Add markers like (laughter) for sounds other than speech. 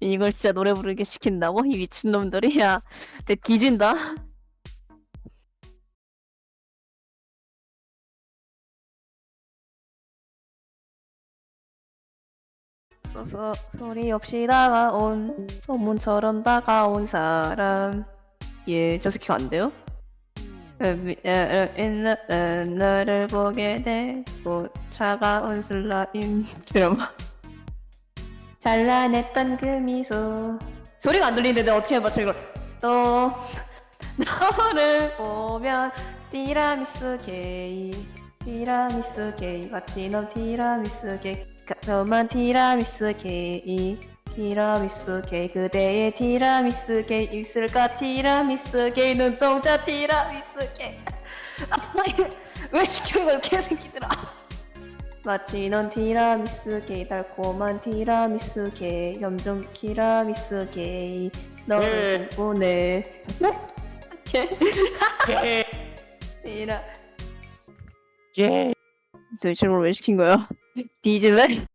이걸 진짜 노래 부르게 시킨다고? 이 미친놈들이 야 진짜 뒤진다 소, 소리 없이 다가온 소문처럼 다가온 사람 예저 새끼가 안 돼요? 너를 보게 되고 차가운 슬라임 드라마 잘라냈던 그 미소. 소리가 안 들리는데 어떻게 해봤자 이걸. 또 너를 보면 티라미수 게이 티라미수 게이. 마치 넌 티라미수 게이. 너만 티라미수 게이. 티라미수 게이. 그대의 티라미수 게이. 입술과 티라미수 게이. 눈동자 티라미수 게이. (laughs) 아, 왜 시키는 거야 개새끼들아 마치 넌 티라미수 게이 달콤한 티라미수 게이 점점 티라미수 게이 너를 보내 티라. 예. 도대체 이걸 왜 시킨 거야? 뒤질래?